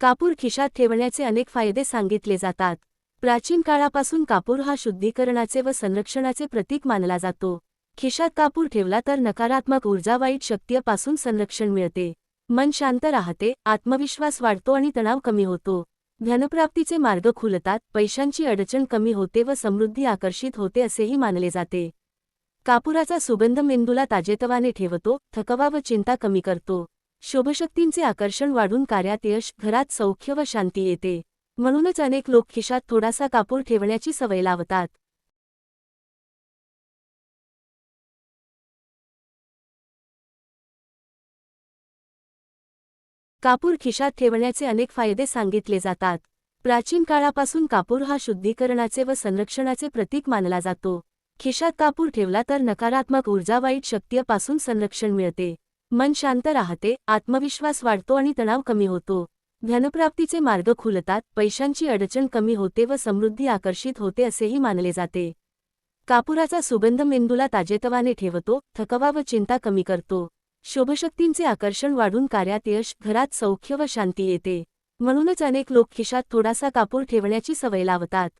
कापूर खिशात ठेवण्याचे अनेक फायदे सांगितले जातात. प्राचीन काळापासून कापूर हा शुद्धीकरणाचे व संरक्षणाचे प्रतीक मानला जातो. खिशात कापूर ठेवला तर नकारात्मक ऊर्जा वाईट शक्तीपासून संरक्षण मिळते. मन शांत राहते आत्मविश्वास वाढतो आणि तणाव कमी होतो. धनप्राप्तीचे मार्ग खुलतात पैशांची अडचण कमी होते व समृद्धी आकर्षित होते असेही मानले जाते. कापुराचा सुगंध मेंदूला ताजेतवाने ठेवतो थकवा व चिंता कमी करतो. शोभशक्तींचे आकर्षण वाढून कार्यात यश घरात सौख्य व शांती येते. म्हणूनच अनेक लोक खिशात थोडासा कापूर ठेवण्याची सवय लावतात. कापूर खिशात ठेवण्याचे अनेक फायदे सांगितले जातात. प्राचीन काळापासून कापूर हा शुद्धीकरणाचे व संरक्षणाचे प्रतीक मानला जातो. खिशात कापूर ठेवला तर नकारात्मक ऊर्जा वाईट शक्तीपासून संरक्षण मिळते. मन शांत राहते आत्मविश्वास वाढतो आणि तणाव कमी होतो. धनप्राप्तीचे मार्ग खुलतात पैशांची अडचण कमी होते व समृद्धी आकर्षित होते असेही मानले जाते. कापुराचा सुगंध मेंदूला ताजेतवाने ठेवतो थकवा व चिंता कमी करतो. शुभशक्तींचे आकर्षण वाढून कार्यात यश घरात सौख्य व शांती येते. म्हणूनच अनेक लोक खिशात थोडासा कापूर ठेवण्याची सवय लावतात.